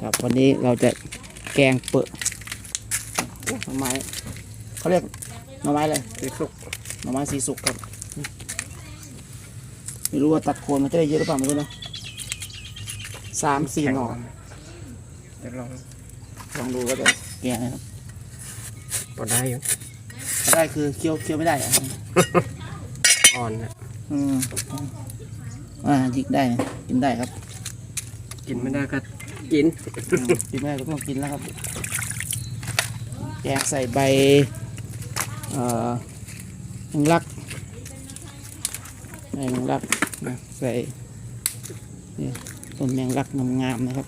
ครับวันนี้เราจะแกงเปอะโอ้หน่อไม้เขาเรียกหน่อไม้อะไรสีสุกหน่อไม้สีสุกครับไม่รู้ว่าตัดโคนมันจะได้เยอะหรือเปล่าไม่รู้นะสามสี่หน่อเดี๋ยวลองลองดูก็จะแกงนะครับพอได้อยู่ถ้าได้คือเคี้ยวเคี้ยวไม่ได้อะอ่อนนะอืมอ่ายิกได้นะกินได้ครับ กินไม่ได้ก็ กินอืมกินไม่ได้ก็ต้องกินแล้วครับ แกงใส่ใบเอ่อแมงลักแมงลักนะใส่นี่ต้นแมงลักงามๆนะครับ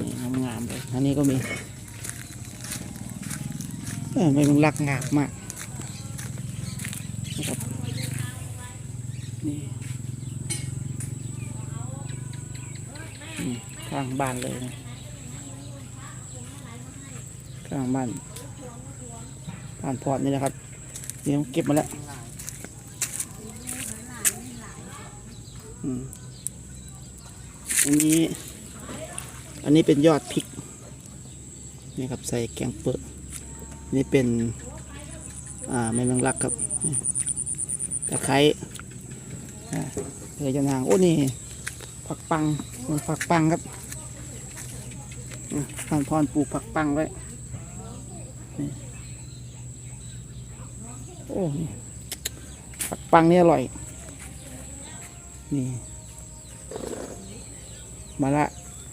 นี่งามๆเลยอันนี้ก็มีใบแมงลักงามมากนะครับนี่นี่ ข้างบ้านเลยนะข้างบ้านบ้านพอดนี่นะครับเดี๋ยวเก็บมาแล้วอันนี้ อันนี้เป็นยอดพริกนี่ครับใส่แกงเปิดนี่เป็นอ่าแมงลักครับตะไคร้เลยจะนางโอ้นี่ผักปังมันผักปังครับ ทานพรปลูกผักปังไว้โอ้นี่ผักปังนี่อร่อย นี่มะละ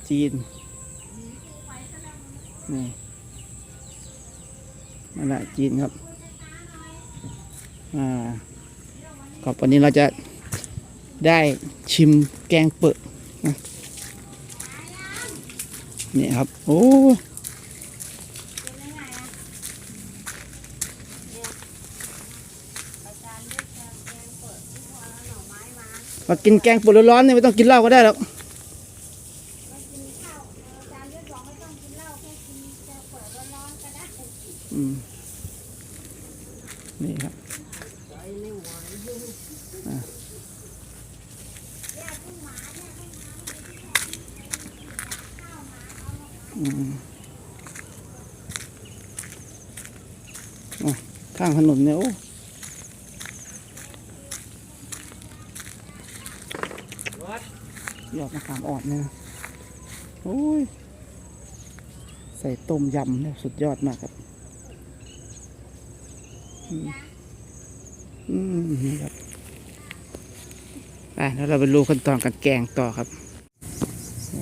จีน นี่มะละจีนครับ อ่าครับวันนี้เราจะได้ชิมแกงเปิดนะ นี่ครับ โอ้มากินแกงปวดร้อนๆนี่ไม่ต้องกินเหล้าก็ได้หรอกอืมนี่ครับ อืมอะข้าง ถนนเนี่ยโอ้ยอดมะขามอ่อนเนี่ยโอ้ย ใส่ต้มยำเนี่ยสุดยอดมากครับ อืมอืมนี่ครับไปแล้วเราไปดูขั้นตอนการแกงต่อครับ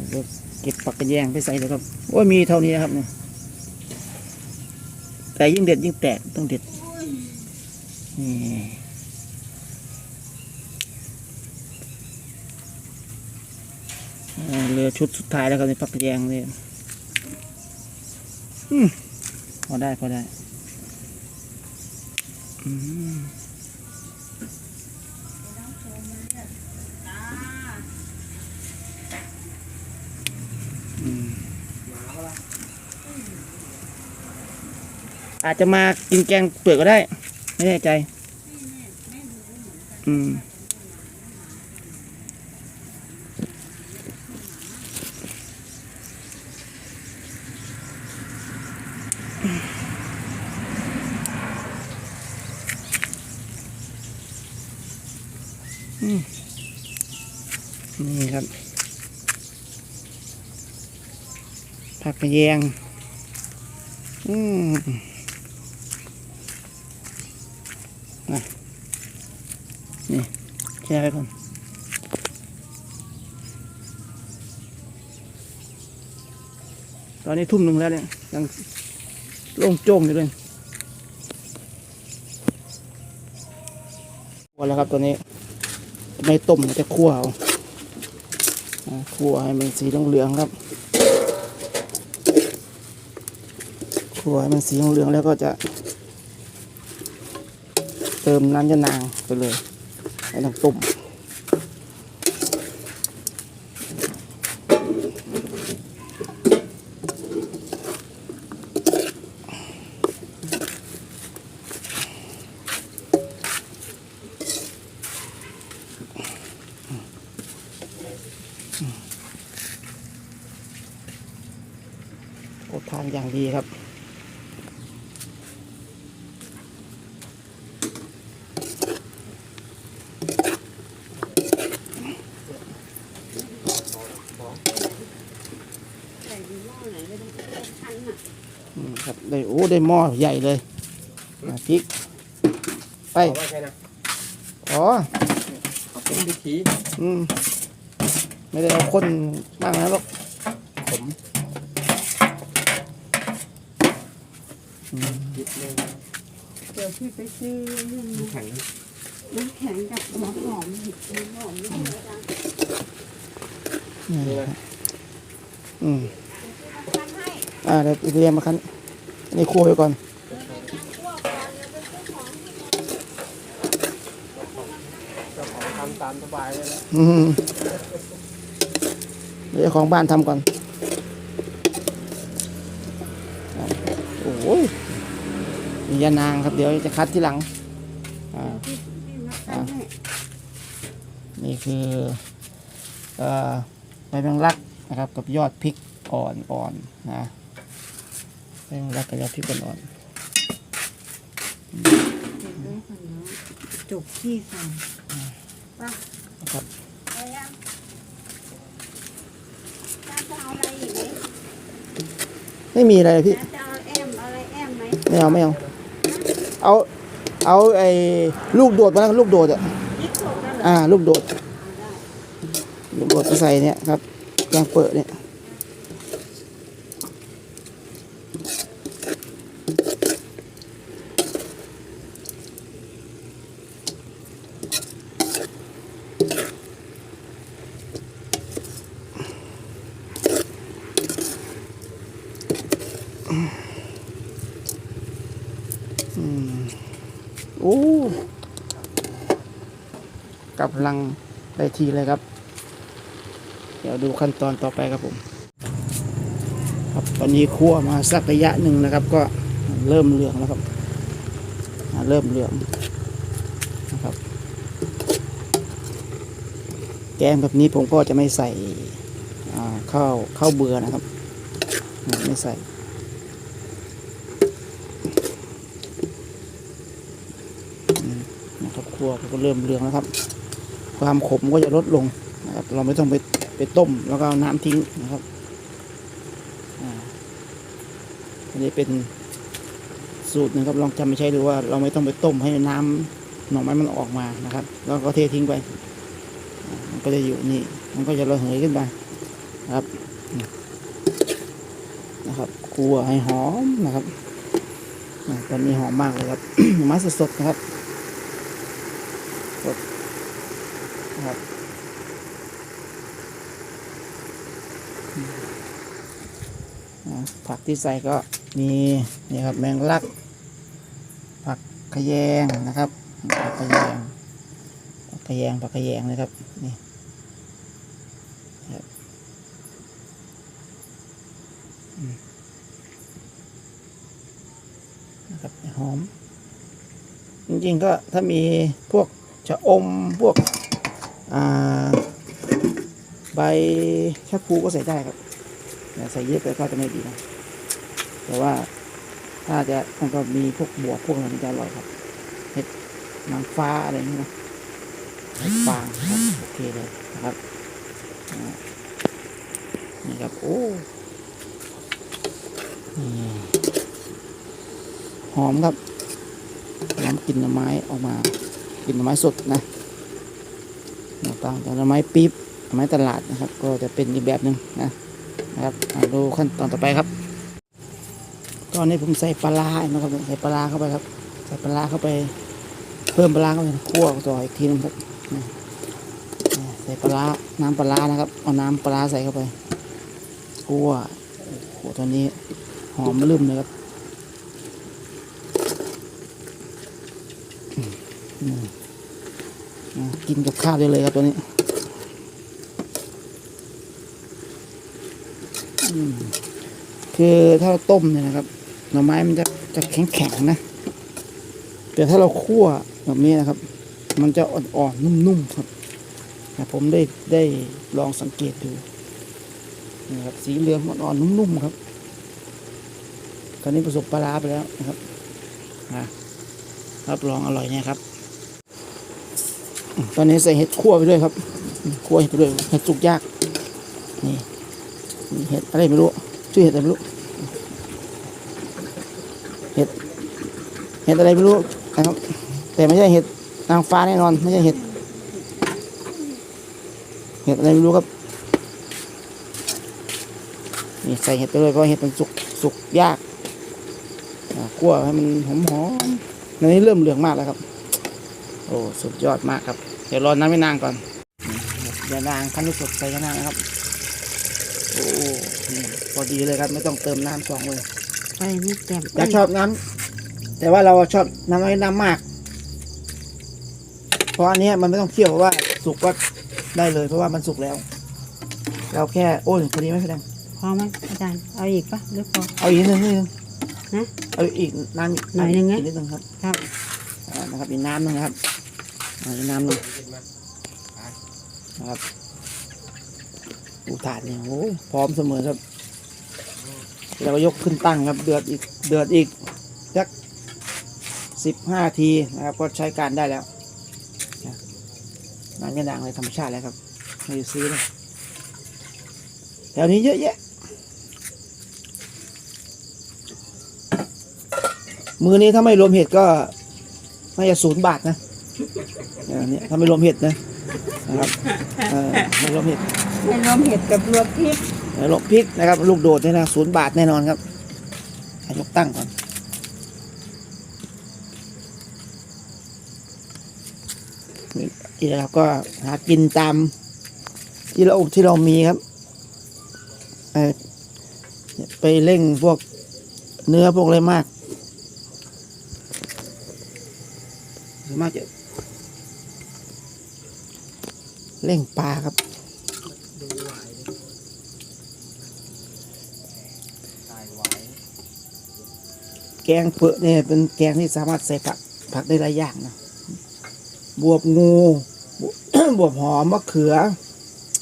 เดี๋ยวเก็บปักกระแยงไปใส่เลยครับ โอ้ยมีเท่านี้ครับเนี่ยแต่ยิ่งเด็ดยิ่งแตกต้องเด็ด เหลือชุดสุดท้ายแล้วครับในปักแยงเนี่ยอพอได้พอได้อืมอืมอาจจะมากินแกงเปลือกก็ได้ ไม่แน่ใจ อืมนี่ครับ ผักกระแยง อืม ช่ไว้ก่อนตอนนี้ทุ่มหนึ่งแล้วเนี่ยยังโล่งโจ้งอยู่เลยพอแล้วครับตัวนี้ไม่ต้มจะคั่วเอาคั่วให้มันสีเหลืองๆครับคั่วให้มันสีเหลืองๆแล้วก็จะ เติมน้ำยะนางไปเลย ไม่ต้องต้ม โอ้ทางอย่างดีครับ อืมครับได้โอ้ได้ห ม้อใหญ่เลยอะพริก ไป เอาไว้ใช่นะอ๋อ เอาเป็นวิธีอืม ไม่ได้เอาคนมากนะหรอกผมอืมยิบเลยเดี๋ยวพี่ไปซื้อน้ำแข็งน้ำแข็งกับหัวหอมเห็ดหัวหอมนี่เลยจ้ะนี่ครับอืม อ่าเดี๋ยวเรียนมาคัน นี่คั่วไปก่อนเจ้าของทำตามสบายเลยนะอืมเดี๋ยวของบ้านทำก่อน โอ้ยมียานางครับ เดี๋ยวจะคัดที่หลัง อ่าพี่พี่นับกันให้นี่คือเอ่อใบแมงลักนะครับ กับยอดพริกอ่อนอ่อนนะ แมงลักกับยอดพริกอ่อนอ่อนเห็ดด้วยคนนาะจุกที่ส่ป่ะนะครับไปยังจ้าจะไม่มีอะไรพี่ไม่เอาไม่เอา เอา เอาไอ้ลูกโดดมาแล้วลูกโดดอะอ่า ลูกโดด ลูกโดดมาใส่เนี่ยครับแกงเปิดเนี่ย อืมโอ้กำลังได้ ทีเลยครับ เดี๋ยวดูขั้นตอนต่อไปครับผม ครับตอนนี้คั่วมาสักระยะหนึ่งนะครับ ก็เริ่มเหลืองแล้วครับเริ่มเหลืองนะครับ แกงแบบนี้ผมก็จะไม่ใส่ข้าวข้าวเบื่อนะครับ ไม่ใส่นะครับครัวก็เริ่มเรืองแล้วครับ ความขมก็จะลดลงนะครับ เราไม่ต้องไปไปต้มแล้วก็เอาน้ำทิ้งนะครับอันนี้เป็นสูตรนึงครับลองจำไม่ใช่ดูว่าเราไม่ต้องไปต้มให้น้ำหน่อไม้มันออกมานะครับ แล้วก็เททิ้งไป มันก็จะอยู่นี่ มันก็จะระเหยขึ้นไปนครับนะครับครัวให้หอมนะครับตอนนี้หอมมากเลยครับไม้สดๆนะครับ นะ ครับผักที่ใส่ก็มีนี่ครับแมงลัก ผักขยงนะครับ ผักขยงผักขยงผักขยงนะครับนี่ครับอืมนะครับหอม จริงๆก็ถ้ามีพวกชะอมพวก ใบชะพูก็ใส่ได้ครับแต่ใส่เยอะไปก็จะไม่ดีนะ แต่ว่าถ้าจะมันก็มีพวกบวกพวกอะไรมันจะอร่อยครับเห็ดนางฟ้าอะไรนี้นะเห็ดฟางครับโอเคเลยนะครับนี่ครับโอ้หอมครับหอมกลิ่นหน่อไม้ออกมากลิ่นหน่อไม้สดนะ นวต่างจากไม้ปี๊บไม้ตลาดนะครับ ก็จะเป็นอีกแบบหนึ่งนะนะครับอ่าดูขั้นตอนต่อไปครับตอนนี้ผมใส่ปลาร้นะครับใส่ปลาเข้าไปครับ ใส่ปลาเข้าไป เพิ่มปลาเข้าไปคั่วต่ออีกทีนึงครับใส่ปลาร้าน้ำปลานะครับเอาน้ำปลาใส่เข้าไปคั่วโอ้โหตอนนี้หอมลืมเลยครับอืม กินกับข้าวได้เลยครับตัวนี้คือถ้าเราต้มเนี่ยนะครับ หน่อไม้มันจะจะแข็งแข็งนะ แต่ถ้าเราคั่วแบบนี้นะครับ มันจะอ่อนๆนุ่มๆครับผมได้ได้ลองสังเกตดูนะครับสีเหลืองอ่อนๆนุ่มๆครับตอนนี้ประสบปลาร้าไปแล้วนะครับ นะรับรองอร่อยเนี่ยครับ ตอนนี้ใส่เห็ดคั่วไปด้วยครับคั่วเห็ดไปด้วยเห็ดสุกยากนี่เห็ดอะไรไม่รู้ชื่อเห็ดอะไรไม่รู้เห็ดเห็ดอะไรไม่รู้นะครับ แต่ไม่ใช่เห็ดนางฟ้าแน่นอน ไม่ใช่เห็ด เห็ดอะไรไม่รู้ครับนี่ใส่เห็ดไปเลยเพราะเห็ดมันสุกสุกยากคั่วให้มันหอมหอมๆในนี้เริ่มเหลืองมากแล้วครับ โอ้ สุดยอดมากครับ เดี๋ยวรอน้ำไม่นางก่อนอย่านางขั้นที่สุดใส่ยานางนะครับ โอ้นี่พอดีเลยครับ ไม่ต้องเติมน้ำสองเลยไปไม่แจ่มอยากชอบน้ำแต่ว่าเราชอบน้ำน้อยน้ำมาก เพราะอันเนี้ยมันไม่ต้องเคี่ยวเพราะว่าสุกก็ได้เลย เพราะว่ามันสุกแล้ว เราแค่โอ้ยพอดีไหมพี่แดงพอไหมอาจารย์เอาอีกปะหรือพอเอาอีกนิดนึงนิดนึงฮะเอาอีกน้ำหน่อยหนึ่งนะกนิดนึงครับ ครับอ่านะครับอีกน้ำหนึงนะครับ อ่าน้ำหนึงนะครับอูถาดเนี่ยโอ้ยพร้อมเสมอครับเราก็ยกขึ้นตั้งครับ เดือดอีกเดือดอีกสักสิบห้าทีนะครับ ก็ใช้การได้แล้วนะน้ำยาด่างเลยธรรมชาติแล้วครับไม่ซื้อเลยแถวนี้เยอะแยะ มือนี้ถ้าไม่รวมเห็ดก็น่าจะศูนย์บาทนะ ออเนี่ยถ้าไม่รวมเห็ดนะนะครับเออไม่รวมเห็ดเป็นลมเห็ดกับรวมพริกไม่รวมพริกนะครับ ลูกโดดเนี่ยนะศูนย์บาทแน่นอนครับให้ยกตั้งก่อนนี่ที่เราก็หากินตามที่เราที่เรามีครับเออไปเร่งพวกเนื้อพวกอะไรมากส่วนมากจะ เล่งปลาครับแกงเปอะเนี่ยเป็นแกงที่สามารถใส่ผักผักได้หลายอย่างนะบวบงูบวบหอมมะเขือ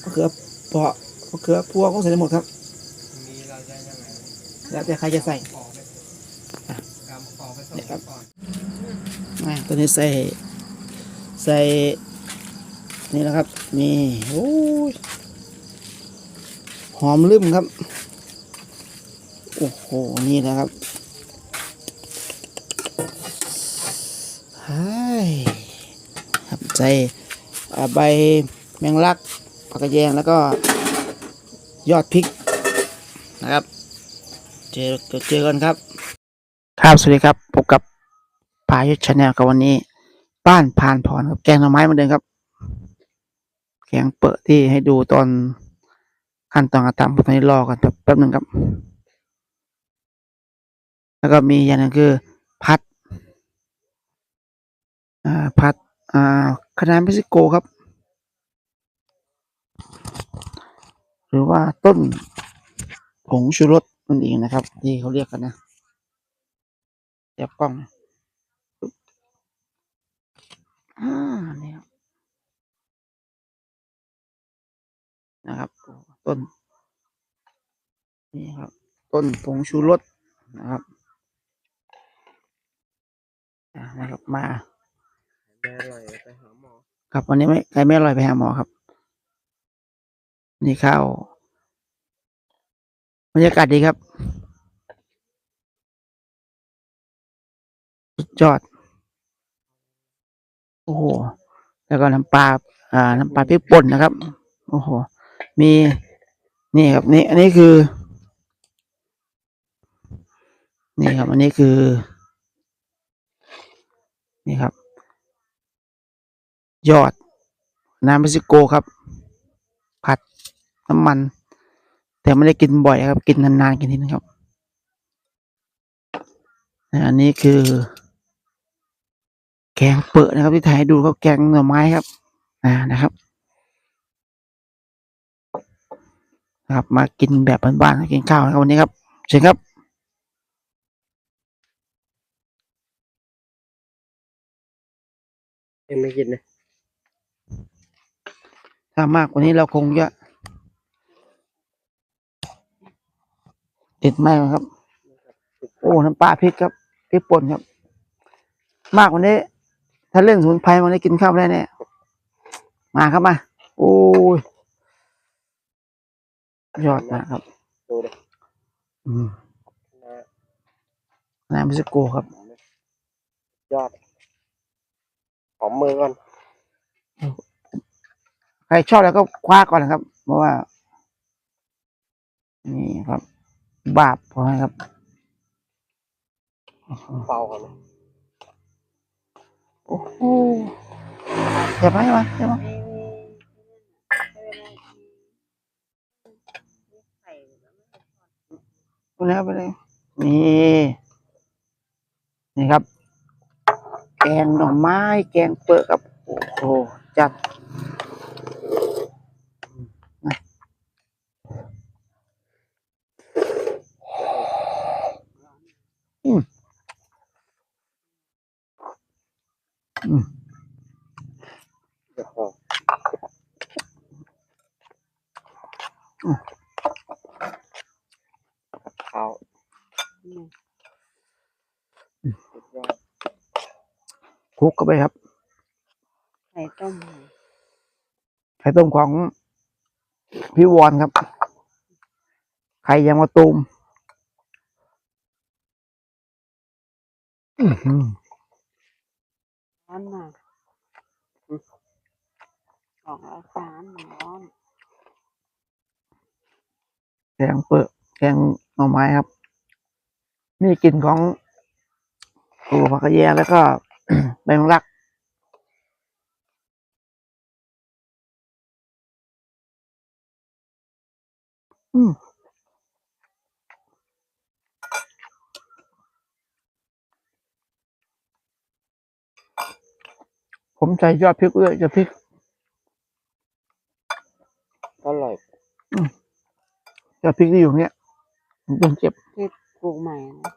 มะเขือเปาะมะเขือพวงก็ใส่ได้หมดครับแล้วแต่ใครจะใส่ปอไปอ่อไปส่งเนี่ยครับตัวนี้ใส่ใส่ นี่นะครับ นี่โอ้ยหอมลืมครับ โอ้โห นี่นะครับใช่ครับใส่ใบแมงลักผักกระแยงแล้วก็ยอดพริกนะครับ เจอเจอกันครับ ครับ สวัสดีครับ พบกับพายุชาแนลกับวันนี้ บ้านพานพรครับ แกงหน่อไม้เหมือนเดิมครับ แกงเปิดที่ให้ดูตอนขั้นตอนการทำตอนนี้รอกันแป๊บหนึ่งครับ แล้วก็มีอย่างหนึงคือพัดพัดอ่าคะน้าเม็กซิโกครับ หรือว่าต้นผงชูรสนั่นเองนะครับ ที่เขาเรียกกันนะเดี๋ยวกล้องอ่าเนี่ค นะครับต้นนี่ครับ ต้นผงชูรสนะครับอ่านะครับมาแม่อร่อยไปหาหมอครับวันนี้ไม่ใครไม่อร่อยไปหาหมอครับ นี่ข้าวบรรยากาศดีครับสุดยอด โอ้โหแล้วก็น้ำปลาอ่าน้ำปลาพริกป่นนะครับ โอ้โห มีนี่ครับนี่อันนี้คือ นี่ครับ อันนี้คือ นี่ครับ ยอด น้ำเม็กซิโกครับ ผัดน้ำมัน แต่ไม่ได้กินบ่อยครับ กินนานๆกินทีนึงครับอันนี้คือ แกงเปิดนะครับที่ถ่ายดูครับแกงหน่อไม้ครับ อ่านะครับ นะครับ มากินแบบบ้านๆกินข้าวนะครับวันนี้ครับเชิญครับยังไม่กินนะถ้ามากกว่านี้เราคงจะติดไหมครับ โอ้น้ำปลาพริกครับพริกป่นครับ มากกว่านี้ ถ้าเล่นสมุนไพรวันนี้กินข้าวไม่ได้แน่มาครับมา โอ้ย ยอดนะครับ ดูดิอืมนะน้ำมิสโกครับ ยอดหอมมือก่อนใครชอบแล้วก็คว้าก่อนนะครับ เพราะว่า นี่ครับ บาปพอไหมครับเป่าก่อนนะโอ้โหอย่าไปวะอย่าม ไปแล้วไปเลยนี่นี่ครับ แกงหน่อไม้ แกงเปิดครับ โอ้โหจัดนะอืมอืม เดี๋ยวพอข้าวสุดยอด คลุก เข้าไปครับ ไข่ต้ม ไข่ต้มของพี่วอนครับ ไข่ยางมะตูมอื้อหือร้อนมาออกอาการร้อนแกงเปิดแกงหน่อไม้ครับ มีกลิ่นของหัวผักกระแยงแล้วก็ ใบมังลักอืมผมใส่ยอดพริกด้วยจะพริกอร่อยยอดพริกที่อยู่เนี้ยผมต้องเก็บ ที่ปลูกใหม่นะ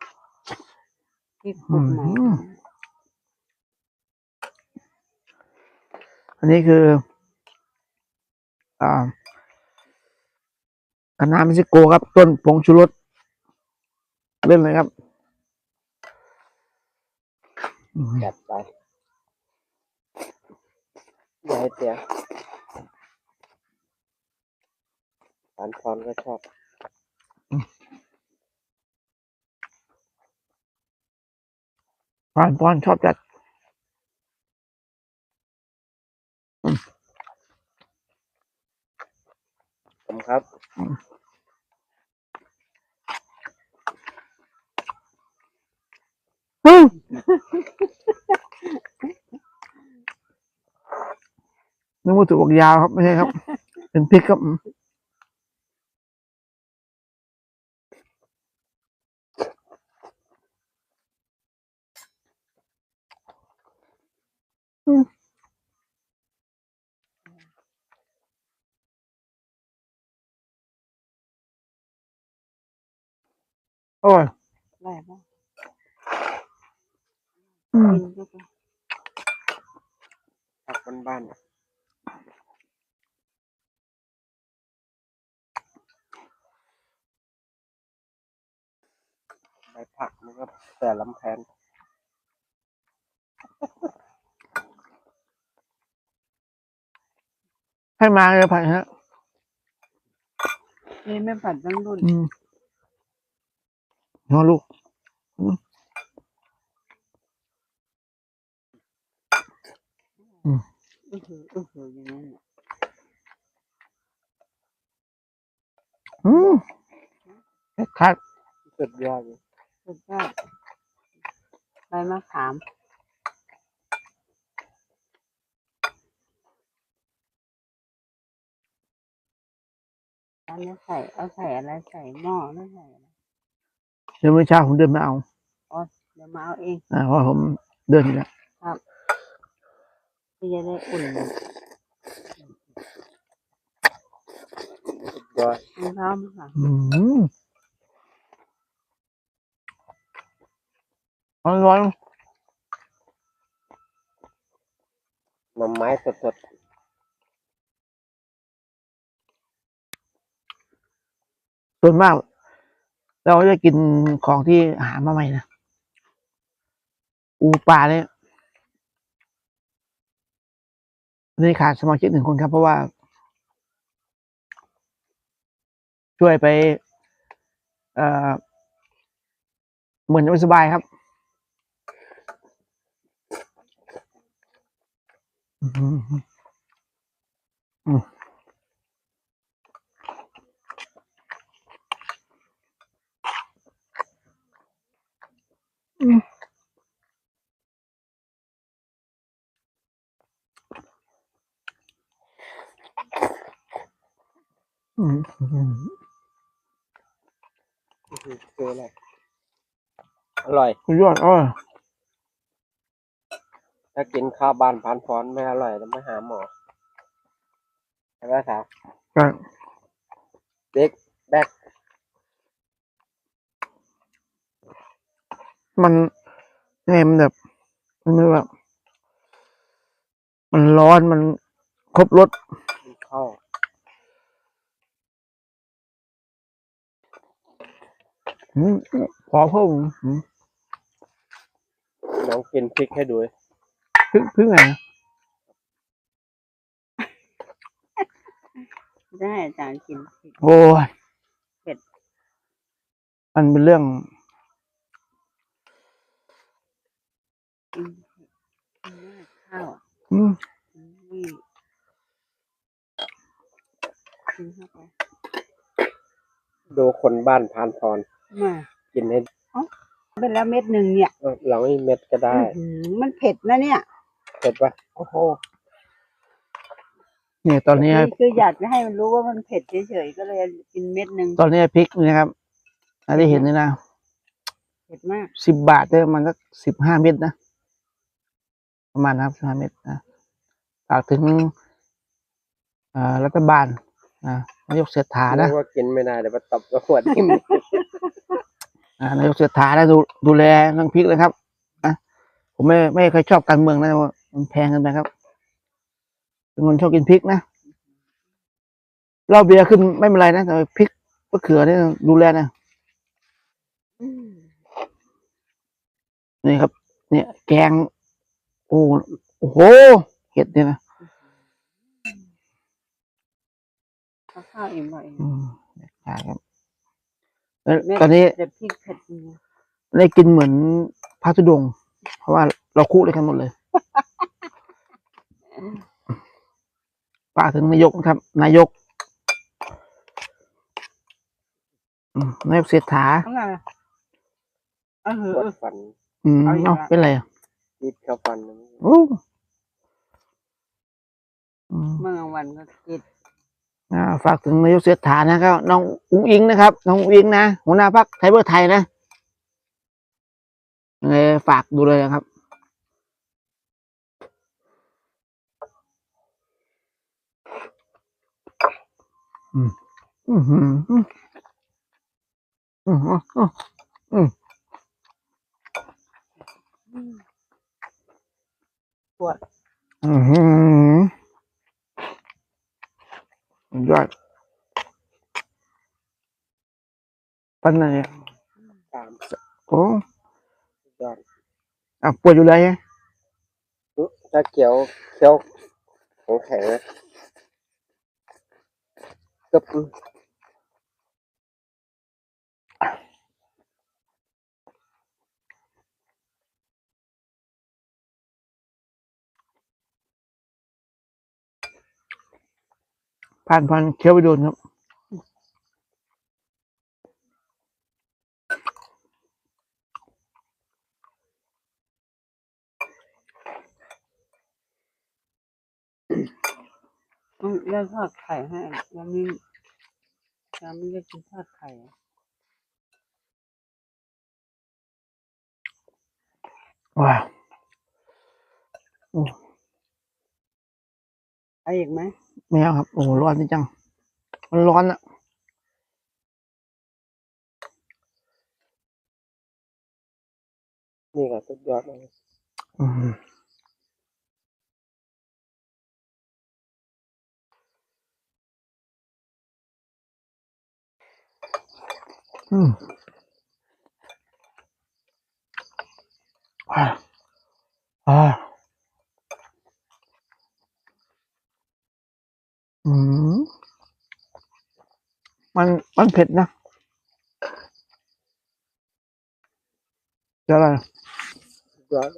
ที่ปลูกใหม่อืม อันนี้คืออ่าคณะมิซิโกครับ ต้นผงชูรสเล่นเลยครับอืมจัดไปอย่าให้เสียปานพรก็ชอบปานปอนชอบจัด ผมครับ อืมนึกว่าถูกยาวครับไม่ใช่ครับ เป็นพริกครับ อืม อืมอร่อยอร่อยปะอืมกินก็ไปผักบ้านๆใบผักมันก็แต่ลำแพนให้มาเลยผัดฮะนี่ไม่ผัดตั้งรุ่น อืม นอนลูกอือหืออือหืออย่างนั้นอืมคัดสุดยอดเลยสุดยอดใบมะขามอันนี้ใส่เอาใส่อะไรใส่หม้อไม่ใส่อะไร เดี๋ยวเม่ช้าผมเดินมาเอาอ๋อเดินมาเอาเองอ่าเพราะผมเดินอยู่แล้วครับพี่จะได้อุ่นยอดมีพร้อมค่ะอืมอร่อยหนไม้สดๆส่วนมาก เราจะกินของที่หามาใหม่นะ อูปลาเนี่ยนี่ขาดสมาชิกหนึ่งคนครับ เพราะว่า ช่วยไป เอ่อ เหมือนจะไม่สบายครับอืมอืม อืมอืมอืมคืออะไรอร่อยสุดยอดอะถ้ากินข้าวบานพานฟอนไม่อร่อยแล้วไม่หาหมอใช่ไหมสาวก็เด็กแบก มันยังไงมันแบบ มันแบบมันร้อนมันครบรสเข้าอืมพอเพิ่มอืมน้องกินพริกให้ดูพึ่งพึ่งไงนะได้อาจารย์กินพริกโอ้ยเผ็ดมันเป็นเรื่อง กินเผ็ดกินมากข้าวอะ อืม นี่กินเข้าไปดูคนบ้านพานฟอนมากินให้เป็นแล้วเม็ดหนึ่งเนี่ยเออเราไม่เม็ดก็ได้ อื้อหือมันเผ็ดนะเนี่ย เผ็ดปะโอ้โหเนี่ยตอนนี้ นี่คืออยากจะให้มันรู้ว่ามันเผ็ดเฉยๆก็เลยกินเม็ดหนึ่งตอนนี้พริกนี่นะครับอันที่เห็นนี่นะเผ็ดมาก สิบบาทได้ประมันสักสิบห้าเม็ดนะ ประมาณนะครับสิบห้าเม็ดนะฝากถึงเอ่อรัฐบาลนะนายกเศรษฐานะรู้ว่ากินไม่ได้เดี๋ยวมาตบกับหัวทิ่มอ่านายกเศรษฐาได้ดูดูแลเรื่องพริกเลยครับนะผมไม่ไม่เคยชอบการเมืองนะว่ามันแพงเกันไปครับเป็นคนชอบกินพริกนะเหล้าเบียร์ขึ้นไม่เป็นไรนะแต่ว่าพริกมะเขือเนี่ยดูแลนะอืมนี่ครับ เนี่ย แกง โอ้โอ้โหเห็ดเนี่ยนะ เอา ข้าวอิ่มหน่อยอืมใช่ครับแล้วเม็ดตอนนี้แต่พริกเผ็ดจริงได้กินเหมือนพระธุดงค์เพราะว่าเราคุด้วยกันหมดเลยฝากถึงนายกนะครับ นายกอืมนายกเศรษฐาเอาไงเออปวดฟันอืมเอาอีกเนาะละเป็นไรอะคิดเข้าฟันโอ้อืม เมื่อกลางวันก็กินอ่า ฝากถึงนายกเศรษฐานะครับน้องอุ้งอิงนะครับ น้องอุ้งอิงนะหัวหน้าพรรคไทยเพื่อไทยนะยังไงฝากดูเลยนะครับ อืมอืมอืมอืมอืมอืมอืมปวดอืมอืม ยอดปันไหนอะตามโอ้ยอดอะปวดอยู่เลยไงถ้าเคี้ยวเคี้ยวของแข็งนะกึ ผ่านผ่านเคี้ยวไปโดนครับอืมแล้วทอดไข่ให้ยังไม่ยังไม่ได้กินทอดไข่อะว้าวเอาอีกไหม ไม่เอาครับ โอ้โหร้อนจริงจัง มันร้อนอะนี่ก็สุดยอดเลยอืมอืมอ่าอ่า อืมมันมันเผ็ดนะเดี๋ยวอะไรยอด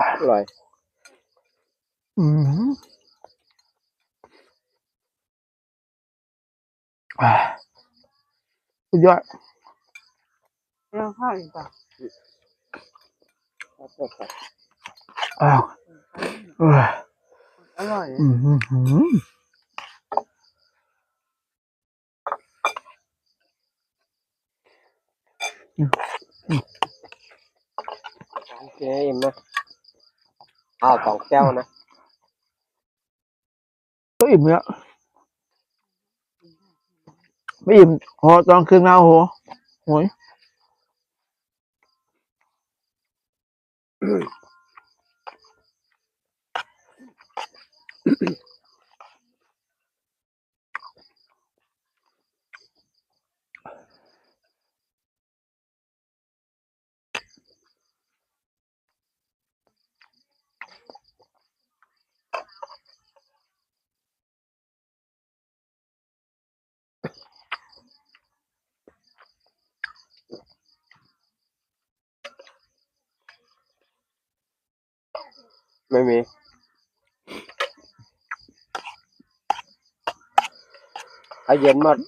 อร่อย อืมอ่า สุดยอดเราเข้าอีกป่ะครับครับครับอ้าวเอออร่อยอืมอืมอืมโอเคอิ่มนะอ้าวสองแก้วนะก็อิ่มแล้ว ไม่อิ่มพอตอนคืนมาโอ้โหโหย ไม่มี เอาเย็นหมด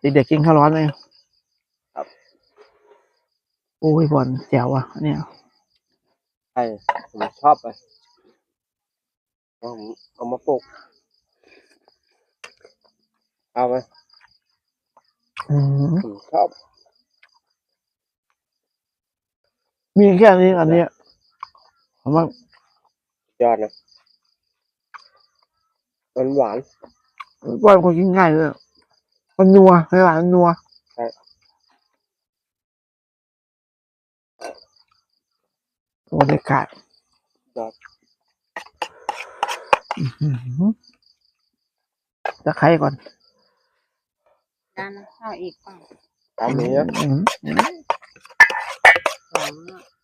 เด็กๆกินข้าวร้อนเลยครับ โอ้ยบอลแจ๋วอะเนี่ย ใช่ผมชอบเลยผมเอามาปลูก เอาไปอืมผมชอบ มีแค่นี้อันเนี้ย ผมว่ายอดนะมันหวานบอลคนกินง่ายเลยมันนัวไม่หวานมันนัวใช่บรรยากาศยอดอื้อหือตะไคร้ก่อนด้านข้าวอีกป่ะเอามีนะอืมอืมสองอะโอ้เบามันสุดยอดอืมอืมน้ำมันไม่ให้หมาเอ๊ะ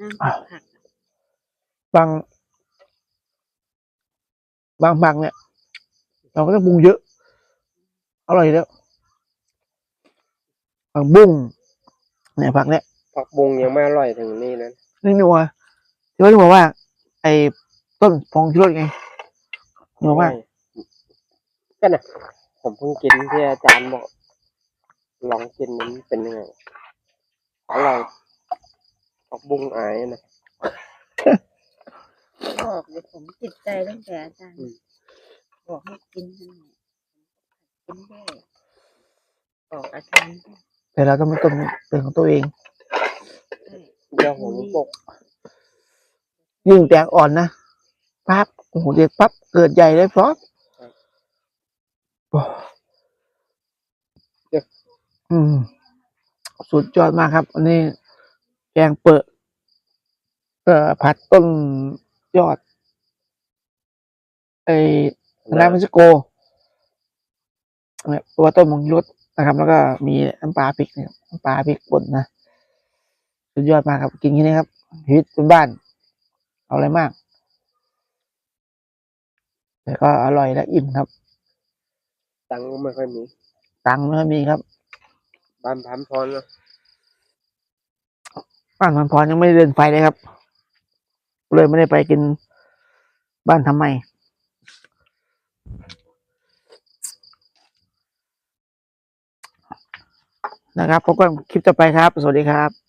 น้ำผักผักอะบางบางบางเนี่ยเราก็ต้องป รุงเยอะอร่อยแล้วผักบุ้งเนี่ยผักเนี่ยผักบุงยังไม่อร่อยถึงนี่นะนี่นัวที่ว่าที่บอกว่า ไอ้ต้นฟองชูรสไงนัวมากก็นะผมเพิ่งกินที่อาจารย์บอกลองกินมันเป็นยังไงอร่อยผักบุงอายนะบอกเลยผมติดใจตั้งแต่อาจารย์อืมบอกให้กินนั่นแหละกินได้บอกอาจารย์ด้วยแต่เราต้องเป็นต้นเป็นของตัวเองใช่ เดี๋ยวผมปกยิ่งแตกอ่อนนะปั๊บโอ้โหเด็กปั๊บเกิดใหญ่เลยพร้อมโอ้อืม สุดยอดมากครับ อันนี้แกงเปิดเอ่อผัดต้นยอดไอ้น้ำเม็กซิโกเนี่ยตัวต้นมงรสนะครับ แล้วก็มีน้ำปลาพริกเนี่ยน้ำปลาพริกป่นนะ สุดยอดมากครับ กินแค่นี้ครับชีวิตเป็นบ้าน เอาอะไรมาก แต่ก็อร่อยและอิ่มครับ ตังค์ก็ไม่ค่อยมี ตังค์ไม่มีครับ บ้านพันพรนะบ้านพันพรยังไม่ได้เดินไฟเลยครับ เลยไม่ได้ไปกิน บ้านทำไมนะครับพบกันคลิปต่อไปครับ สวัสดีครับ